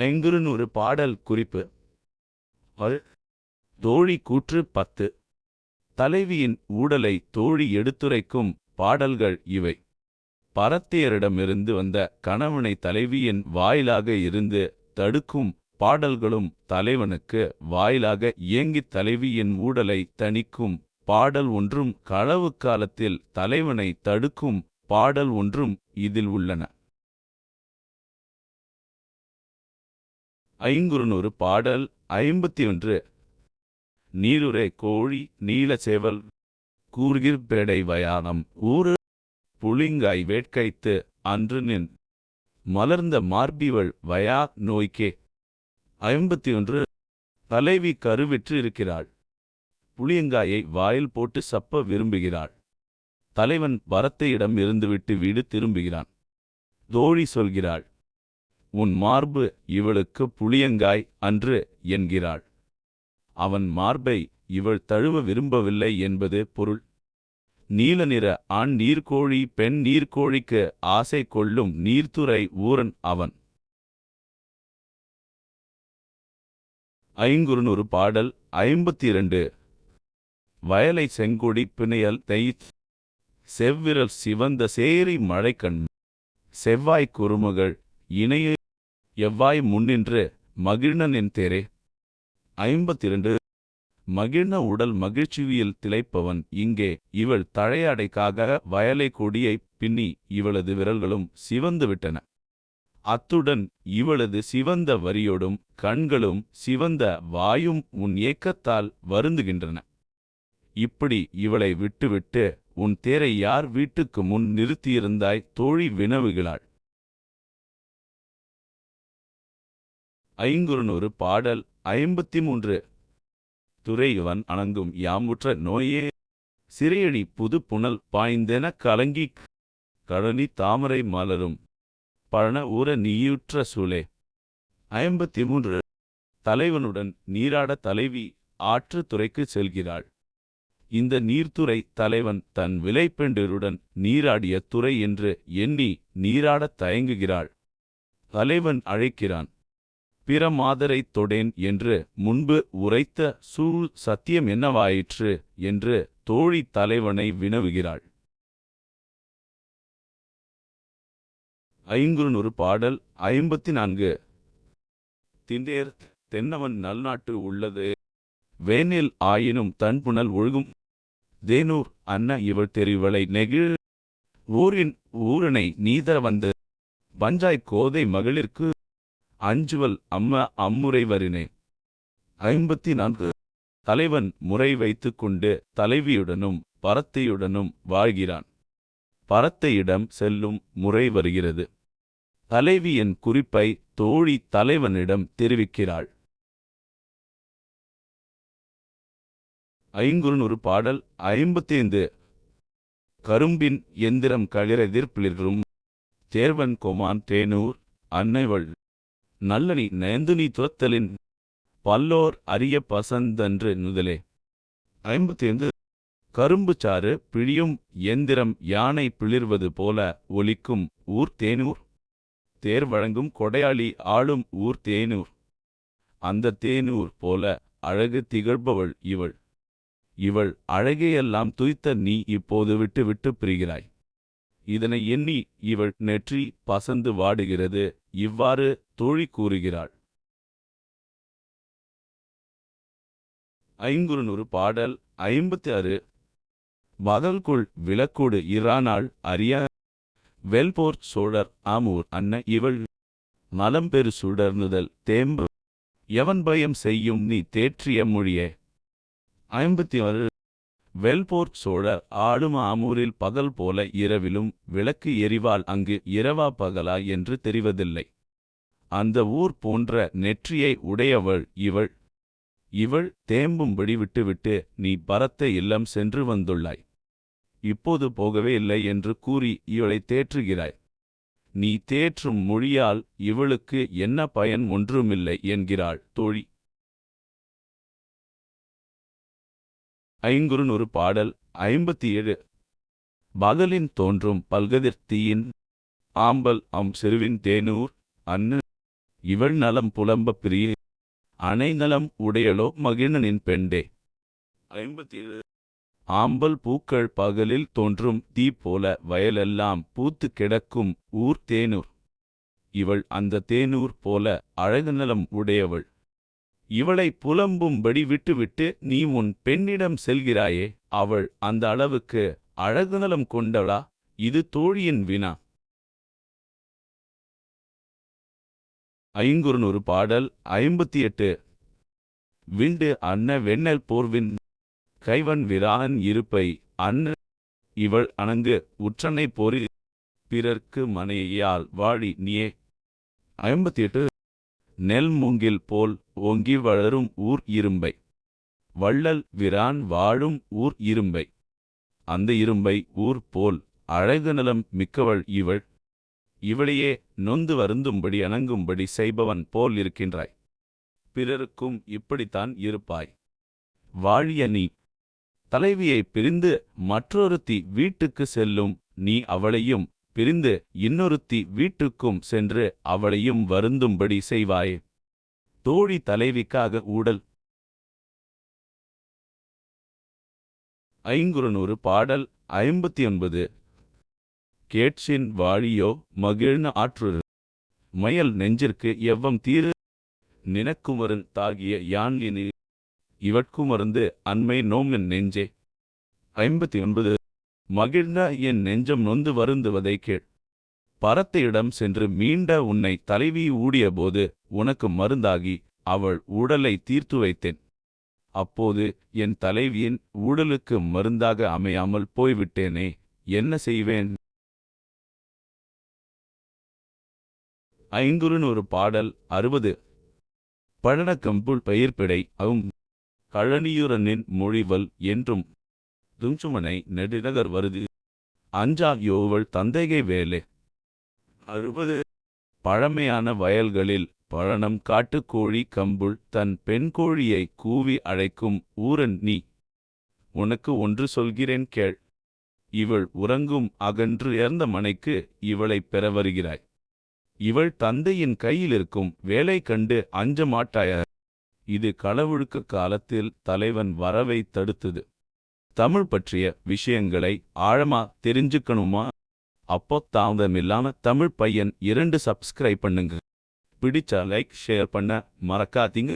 ஐங்குறுநூறு பாடல் குறிப்பு. தோழி கூற்று பத்து. தலைவியின் ஊடலை தோழி எடுத்துரைக்கும் பாடல்கள் இவை. பரத்தியரிடமிருந்து வந்த கணவனை தலைவியின் வாயிலாக இருந்து தடுக்கும் பாடல்களும் தலைவனுக்கு வாயிலாக இயங்கித் தலைவியின் ஊடலை தணிக்கும் பாடல் ஒன்றும் களவு காலத்தில் தலைவனை தடுக்கும் பாடல் ஒன்றும் இதில் உள்ளன. ஐங்குறுநூறு பாடல் ஐம்பத்தி ஒன்று நீருரை கோழி நீலச்சேவல் கூர்கிற் பேடை வயானம் ஊறு புளிங்காய் வேட்கைத்து அன்று நின். மலர்ந்த மார்பிவள் வயா நோய்க்கே. ஐம்பத்தி ஒன்று தலைவி கருவிற்று இருக்கிறாள். புளியங்காயை வாயில் போட்டு சப்ப விரும்புகிறாள். தலைவன் வரத்தையிடம் இருந்துவிட்டு வீடு திரும்புகிறான். தோழி சொல்கிறாள் உன் மார்பு இவளுக்கு புளியங்காய் அன்று என்கிறாள். அவன் மார்பை இவள் தழுவ விரும்பவில்லை என்பது பொருள். நீல நிற ஆண் நீர்க்கோழி பெண் நீர்க்கோழிக்கு ஆசை கொள்ளும் நீர்த்துறை ஊரன் அவன். ஐங்குறுநூறு பாடல் ஐம்பத்தி இரண்டு வயலை செங்கொடி பிணையல் தைத் செவ்விரல் சிவந்த சேரி மழைக்கண். செவ்வாய் குறுமகள் இணைய எவ்வாய் முன்னின்று மகிழ்நனின் தேரே. ஐம்பத்திரண்டு. மகிழ்ன உடல் மகிழ்ச்சிவியில் திளைப்பவன் இங்கே இவள் தழையடைக்காக வயலை கொடியை பின்னி இவளது விரல்களும் சிவந்துவிட்டன அத்துடன் இவளது சிவந்த வரியோடும் கண்களும் சிவந்த வாயும் உன் ஏக்கத்தால் வருந்துகின்றன. இப்படி இவளை விட்டுவிட்டு உன் தேரை யார் வீட்டுக்கு முன் நிறுத்தியிருந்தாய் தோழி வினவுகிறாள். ஐங்குறுநூறு பாடல் ஐம்பத்தி மூன்று துறையுவன் அணங்கும் யாமுற்ற நோயே. சிறையடி புது புனல் பாய்ந்தென கலங்கிக் கழனி தாமரை மலரும். பழன ஊர நீயுற்ற சூளே. ஐம்பத்தி மூன்று தலைவனுடன் நீராட தலைவி ஆற்று துறைக்கு செல்கிறாள். இந்த நீர்த்துறை தலைவன் தன் விலைப்பெண்டருடன் நீராடிய துறை என்று எண்ணி நீராடத் தயங்குகிறாள். தலைவன் அழைக்கிறான். பிற மாதரைத் தொடேன் என்று முன்பு உரைத்த சூழ் சத்தியம் என்னவாயிற்று என்று தோழி தலைவனை வினவுகிறாள். ஐங்குறுநூறு பாடல் ஐம்பத்தி நான்கு திண்டேர் தென்னவன் நல்நாட்டு உள்ளது. வேனில் ஆயினும் தன்புணல் ஒழுகும். தேனூர் அன்ன இவள் தெரிவளை நெகிழ். ஊரின் ஊரனை நீதர வந்து பஞ்சாய் கோதை மகளிர்க்கு அஞ்சுவல் அம்ம அம்முறைவரினே. ஐம்பத்தி நான்கு தலைவன் முறை வைத்துக்கொண்டு தலைவியுடனும் பரத்தையுடனும் வாழ்கிறான். பரத்தையிடம் செல்லும் முறை வருகிறது. தலைவியின் குறிப்பை தோழி தலைவனிடம் தெரிவிக்கிறாள். ஐங்குறுநூறு பாடல் ஐம்பத்தைந்து. கரும்பின் எந்திரம் களிரெதிர்ப்பிலிரும் தேர்வன் கொமான் தேனூர் அன்னைவள். நல்லனி நயந்துனி துரத்தலின் பல்லோர் அரிய பசந்தன்று நுதலே. ஐம்பத்தைந்து. கரும்புச்சாறு பிழியும் எந்திரம் யானை பிளிர்வது போல ஒலிக்கும் ஊர் தேனூர். தேர் வழங்கும் கொடையாளி ஆளும் ஊர் தேனூர். அந்த தேனூர் போல அழகு திகழ்பவள் இவள். இவள் அழகையெல்லாம் துய்த்த நீ இப்போது விட்டு விட்டு பிரிகிறாய். இதனை எண்ணி இவள் நெற்றி பசந்து வாடுகிறது. இவ்வாறு தோழி கூறுகிறாள். ஐங்குறுநூறு பாடல் ஐம்பத்தி ஆறு மதல்குள் விளக்கோடு இரானாள் அறிய. வெல்போர் சோழர் ஆமூர் அன்ன இவள். நலம்பெரு சுடர்னுதல் தேம்பு. எவன் பயம் செய்யும் நீ தேற்றிய மொழியே. ஐம்பத்தி ஆறு வெல்போர் சோழர் ஆடும் ஆமூரில் பகல் போல இரவிலும் விளக்கு எரிவால் அங்கு இரவா பகலா என்று தெரிவதில்லை. அந்த ஊர் போன்ற நெற்றியை உடையவள் இவள். இவள் தேம்பும்படி விட்டுவிட்டு நீ பரத்த இல்லம் சென்று வந்துள்ளாய். இப்போது போகவே இல்லை என்று கூறி இவளை தேற்றுகிறாய். நீ தேற்றும் மொழியால் இவளுக்கு என்ன பயன் ஒன்றுமில்லை என்கிறாள் தோழி. ஐங்குறுநூறு பாடல் ஐம்பத்தி ஏழு பகலின் தோன்றும் பல்கதிர் தீயின். ஆம்பல் அம் செருவின் தேனூர். அன்னு இவள் நலம் புலம்ப பிரிய. அணை நலம் உடையளோ மகிழனின் பெண்டே. ஐம்பத்தி ஏழு ஆம்பல் பூக்கள் பகலில் தோன்றும் தீ போல வயலெல்லாம் பூத்து கிடக்கும் ஊர் தேனூர். இவள் அந்த தேனூர் போல அழகு நலம் உடையவள். இவளை புலம்பும்படி விட்டுவிட்டு நீ உன் பெண்ணிடம் செல்கிறாயே அவள் அந்த அளவுக்கு அழகு நலம் கொண்டவளா? இது தோழியின் வினா. ஐங்குறுநூறு பாடல் ஐம்பத்தி எட்டு. விண்டு அன்ன வெண்ணெல் போர்வின் கைவன் விரான் இருப்பை அன்ன இவள் அணங்கு உற்றனை போரி பிறர்க்கு மனையால் வாழி நீயே. ஐம்பத்தி எட்டு. நெல் மூங்கில் போல் ஓங்கி வளரும் ஊர் இரும்பை. வள்ளல் விரான் வாழும் ஊர் இரும்பை. அந்த இரும்பை ஊர் போல் அழகு நலம் மிக்கவள் இவள். இவளையே நொந்து வருந்தும்படி அணங்கும்படி செய்பவன் போல் இருக்கின்றாய். பிறருக்கும் இப்படித்தான் இருப்பாய். வாழிய நீ தலைவியை பிரிந்து மற்றொருத்தி வீட்டுக்கு செல்லும் நீ அவளையும் பிரிந்து இன்னொருத்தி வீட்டுக்கும் சென்று அவளையும் வருந்தும்படி செய்வாயே. தோழி தலைவிக்காக ஊடல். ஐங்குறுநூறு பாடல் ஐம்பத்தி ஒன்பது கேட்சின் வாழியோ மகிழ்ன ஆற்று மயல் நெஞ்சிற்கு எவ்வம் தீரு. நினக்குமருந் தாகிய யான் இனி இவட்குமருந்து அண்மை நோங்கன் நெஞ்சே. ஐம்பத்தி ஒன்பது மகிழ்ந்த என் நெஞ்சம் நொந்து வருந்துவதை கேள். பரத்தையிடம் சென்று மீண்ட உன்னை தலைவி ஊடியபோது உனக்கு மருந்தாகி அவள் உடலை தீர்த்து வைத்தேன். அப்போது என் தலைவியின் ஊடலுக்கு மருந்தாக அமையாமல் போய்விட்டேனே என்ன செய்வேன்? ஐங்குறுநூறு பாடல் அறுபது. பழனக்கம்புள் பயிர்ப்பிடை அவும். கழனியுரனின் மொழிவல் என்றும். துஞ்சுமனை நெடுநகர் வருது. அஞ்சா யோவள் தந்தைகை வேலே. அறுபது. பழமையான வயல்களில் பழனம் காட்டுக்கோழி கம்புள் தன் பெண் கோழியை கூவி அழைக்கும் ஊரன் நீ. உனக்கு ஒன்று சொல்கிறேன் கேள். இவள் உறங்கும் அகன்று இறந்த மனைக்கு இவளைப் பெற வருகிறாய். இவள் தந்தையின் கையிலிருக்கும் வேலை கண்டு அஞ்ச மாட்டாய? இது களவொழுக்க காலத்தில் தலைவன் வரவை தடுத்தது. தமிழ் பற்றிய விஷயங்களை ஆழமா தெரிஞ்சுக்கணுமா? அப்போ தாமதமில்லாம தமிழ் பையன் இரண்டு சப்ஸ்கிரைப் பண்ணுங்க. பிடிச்சா லைக் ஷேர் பண்ண மறக்காதீங்க.